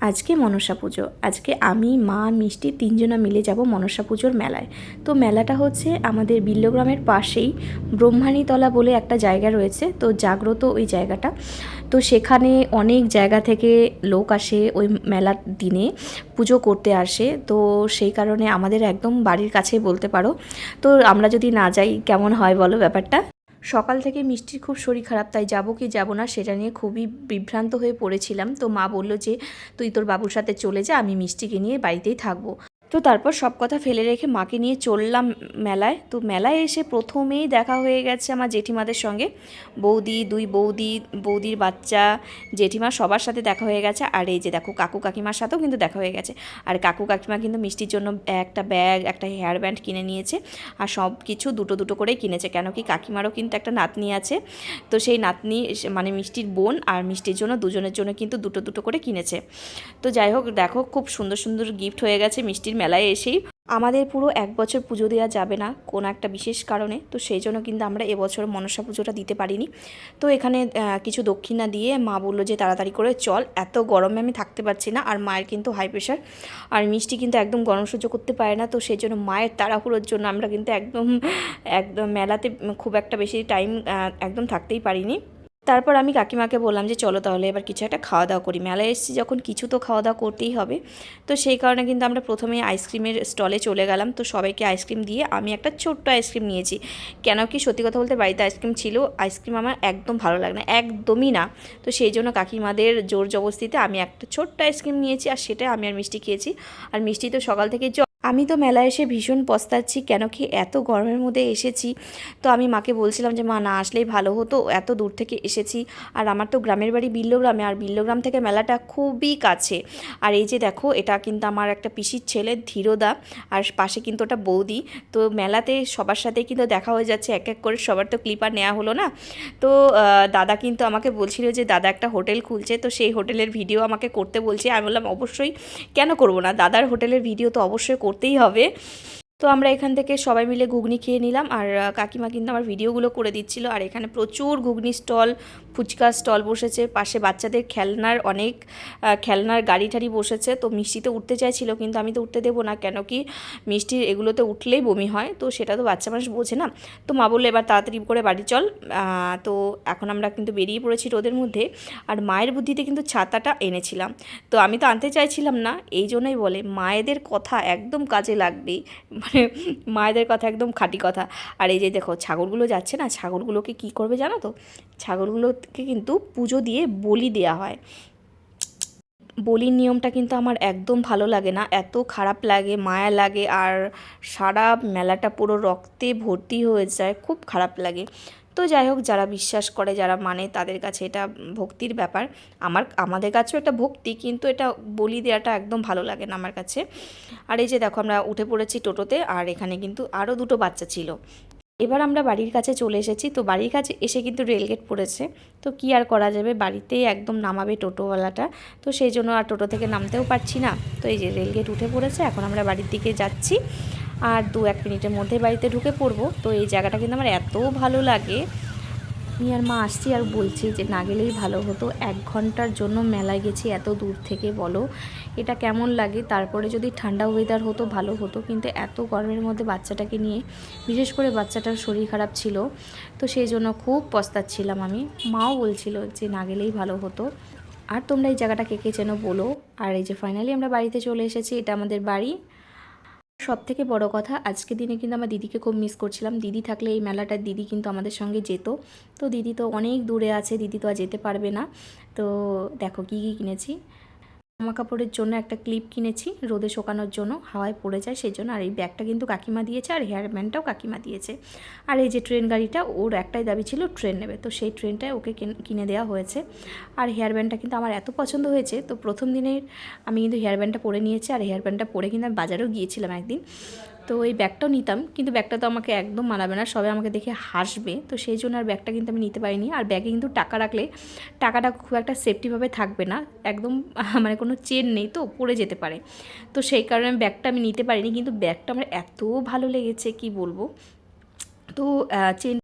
আজকে মনসা পুজো। আজকে আমি, মা, মিষ্টি তিনজনা মিলে যাব মনসা পুজোর মেলায়। তো মেলাটা হচ্ছে আমাদের বিল্লগ্রামের পাশেই ব্রহ্মাণীতলা বলে একটা জায়গা রয়েছে। তো জাগ্রত ওই জায়গাটা। তো সেখানে অনেক জায়গা থেকে লোক আসে ওই মেলার দিনে পুজো করতে আসে। তো সেই কারণে আমাদের একদম বাড়ির কাছেই বলতে পারো। তো আমরা যদি না যাই, কেমন হয় বলো ব্যাপারটা? সকাল থেকে মিষ্টির খুব শরীর খারাপ, তাই যাব কি যাব না সেটা নিয়ে খুবই বিভ্রান্ত হয়ে পড়েছিলাম। তো মা বলল যে, তুই তোর বাবুর সাথে চলে যা, আমি মিষ্টিকে নিয়ে বাড়িতেই থাকব। তো তারপর সব কথা ফেলে রেখে মাকে নিয়ে চললাম মেলায়। তো মেলায় এসে প্রথমেই দেখা হয়ে গেছে আমার জেঠিমাদের সঙ্গে। বৌদি, দুই বৌদি, বৌদির বাচ্চা, জেঠিমা সবার সাথে দেখা হয়ে গেছে। আর এই যে দেখো কাকু কাকিমার সাথেও কিন্তু দেখা হয়ে গেছে। আর কাকু কাকিমা কিন্তু মিষ্টির জন্য একটা ব্যাগ, একটা হেয়ার ব্যান্ড কিনে নিয়েছে। আর সব কিছু দুটো দুটো করেই কিনেছে। কেন কি কাকিমারও কিন্তু একটা নাতনি আছে। তো সেই নাতনি মানে মিষ্টির বোন আর মিষ্টির জন্য দুজনের জন্য কিন্তু দুটো দুটো করে কিনেছে। তো যাই হোক, দেখো খুব সুন্দর সুন্দর গিফট হয়ে গেছে মিষ্টির মেলায় এসেই আমাদের পুরো এক বছর পুজো দেওয়া যাবে না কোনো একটা বিশেষ কারণে। তো সেই জন্য কিন্তু আমরা এবছর মনসা পুজোটা দিতে পারিনি। তো এখানে কিছু দক্ষিণা দিয়ে মা বলল যে তাড়াতাড়ি করে চল, এত গরমে আমি থাকতে পারছি না আর মায়ের কিন্তু হাই প্রেশার আর মিষ্টি কিন্তু একদম গরম সহ্য করতে পারে না। তো সেই জন্য মায়ের তাড়াহুড়োর জন্য আমরা কিন্তু একদম একদম মেলাতে খুব একটা বেশি টাইম একদম থাকতেই পারিনি। তারপর আমি কাকিমাকে বললাম যে, চলো তাহলে এবার কিছু একটা খাওয়া দাওয়া করি। মেলায় এসেছি যখন কিছু তো খাওয়া দাওয়া করতেই হবে। তো সেই কারণে কিন্তু আমরা প্রথমে আইসক্রিমের স্টলে চলে গেলাম। তো সবাইকে আইসক্রিম দিয়ে আমি একটা ছোট্ট আইসক্রিম নিয়েছি। কেন কি সত্যি কথা বলতে বাড়িতে আইসক্রিম ছিল, আইসক্রিম আমার একদম ভালো লাগে না, একদমই না। তো সেই জন্য কাকিমাদের জোর জবস্তিতে আমি একটা ছোট্ট আইসক্রিম নিয়েছি আর সেটা আমি আর মিষ্টি খেয়েছি। আর মিষ্টি তো সকাল থেকে আমি তো মেলায় এসে ভীষণ পস্তাচ্ছি, কেন কি এত গরমের মধ্যে এসেছি। তো আমি মাকে বলছিলাম যে, মা, না আসলেই ভালো হতো, এত দূর থেকে এসেছি। আর আমার তো গ্রামের বাড়ি বিল্লগ্রামে, আর বিল্লগ্রাম থেকে মেলাটা খুবই কাছে। আর এই যে দেখো, এটা কিন্তু আমার একটা পিসির ছেলে ধীরদা, আর পাশে কিন্তু ওটা বৌদি। তো মেলাতে সবার সাথে কিন্তু দেখা হয়ে যাচ্ছে, এক এক করে সবার তো ক্লিপার নেওয়া হলো না। তো দাদা কিন্তু আমাকে বলছিল যে, দাদা একটা হোটেল খুলছে। তো সেই হোটেলের ভিডিও আমাকে করতে বলছে। আমি বললাম, অবশ্যই। কেন করব না? দাদার হোটেলের ভিডিও তো অবশ্যই করতেই হবে। তো আমরা এখান থেকে সবাই মিলে ঘুগনি খেয়ে নিলাম। আর কাকিমা কিন্তু আমার ভিডিওগুলো করে দিচ্ছিল। আর এখানে প্রচুর ঘুগনি স্টল ফুচকা স্টল বসেছে, পাশে বাচ্চাদের খেলনার অনেক খেলনার গাড়ি টাড়ি বসেছে। তো মিষ্টিতে উঠতে চাইছিল, কিন্তু আমি তো উঠতে দেবো না, কেন কি মিষ্টির এগুলোতে উঠলেই বমি হয়, তো সেটা তো বাচ্চা মানুষ বোঝে না। তো মা বলল, এবার তাড়াতাড়ি করে বাড়ি চল। তো এখন আমরা কিন্তু বেরিয়ে পড়েছি রোদের মধ্যে, আর মায়ের বুদ্ধিতে কিন্তু ছাতাটা এনেছিলাম। তো আমি তো আনতে চাইছিলাম না, এই জন্যই বলে, মায়েদের কথা একদম কাজে লাগবেই মানে মায়েদের কথা একদম খাঁটি কথা। আর এই যে দেখো, ছাগলগুলো যাচ্ছে না, ছাগলগুলোকে কি করবে জানো তো? ছাগলগুলোকে কিন্তু পুজো দিয়ে বলি দেওয়া হয়। বলির নিয়মটা কিন্তু আমার একদম ভালো লাগে না। এত খারাপ লাগে, মায়া লাগে, আর সারা মেলাটা পুরো রক্তে ভর্তি হয়ে যায়, খুব খারাপ লাগে। তো যাই হোক, যারা বিশ্বাস করে, যারা মানে তাদের কাছে এটা ভক্তির ব্যাপার। আমার, আমাদের কাছেও এটা ভক্তি, কিন্তু এটা বলি দেওয়াটা একদম ভালো লাগে না আমার কাছে। আর এই যে দেখো, আমরা উঠে পড়েছি টোটোতে, আর এখানে কিন্তু আরও দুটো বাচ্চা ছিল। এবার আমরা বাড়ির কাছে চলে এসেছি। তো বাড়ির কাছে এসে কিন্তু রেলগেট পড়েছে। তো কি আর করা যাবে? বাড়িতেই একদম নামাবে টোটোওয়ালাটা। তো সেই জন্য আর টোটো থেকে নামতেও পারছি না। তো এই যে রেলগেট উঠে পড়েছে, এখন আমরা বাড়ির দিকে যাচ্ছি। আর দু এক মিনিটের মধ্যে বাড়িতে ঢুকে পড়ব। তো এই জায়গাটা কিন্তু আমার এত ভালো লাগে। আমি আর মা আসছি আর বলছি যে না গেলেই ভালো হতো। এক ঘণ্টার জন্য মেলায় গেছি এত দূর থেকে, বলো। এটা কেমন লাগে? তারপরে যদি ঠান্ডা ওয়েদার হতো, ভালো হতো। কিন্তু এত গরমের মধ্যে বাচ্চাটাকে নিয়ে, বিশেষ করে বাচ্চাটার শরীর খারাপ ছিল, তো সেই জন্য খুব পস্তাচ্ছিলাম আমি। মাও বলছিল যে না গেলেই ভালো হতো। আর তোমরা এই জায়গাটা কে কে চেনো বলো। আর এই যে ফাইনালি আমরা বাড়িতে চলে এসেছি, এটা আমাদের বাড়ি। সব থেকে বড় কথা, আজকে দিনে কিন্তু আমার দিদিকে খুব মিস করছিলাম। দিদি থাকলে এই মেলাটার দিদি কিন্তু আমাদের সঙ্গে যেত। তো দিদি তো অনেক দূরে আছে, দিদি তো আর যেতে পারবে না। তো দেখো কী কী কিনেছি। জামা কাপড়ের জন্য একটা ক্লিপ কিনেছি, রোদে শোকানোর জন্য, হাওয়ায় পড়ে যায় সেই জন্য আর এই ব্যাগটা কিন্তু কাকিমা দিয়েছে আর হেয়ার ব্যান্ডটাও কাকিমা দিয়েছে। আর এই যে ট্রেন গাড়িটা, ওর একটাই দাবি ছিল ট্রেন নেবে, তো সেই ট্রেনটাই ওকে কিনে দেওয়া হয়েছে। আর হেয়ার ব্যান্ডটা কিন্তু আমার এত পছন্দ হয়েছে, তো প্রথম দিনের আমি কিন্তু হেয়ার ব্যান্ডটা পরে নিয়েছি, আর হেয়ার ব্যান্ডটা পরে কিন্তু আমি বাজারেও গিয়েছিলাম একদিন। তো ওই ব্যাগটাও নিতাম, কিন্তু ব্যাগটা তো আমাকে একদম মানাবে না, সবাই আমাকে দেখে হাসবে, তো সেই জন্য আর ব্যাগটা কিন্তু আমি নিতে পারিনি। আর ব্যাগে কিন্তু টাকা রাখলে টাকাটা খুব একটা সেফটিভাবে থাকবে না, একদম মানে কোনো চেন নেই তো, পড়ে যেতে পারে। তো সেই কারণে ব্যাগটা আমি নিতে পারিনি, কিন্তু ব্যাগটা আমার এত ভালো লেগেছে, কি বলব? তো চেন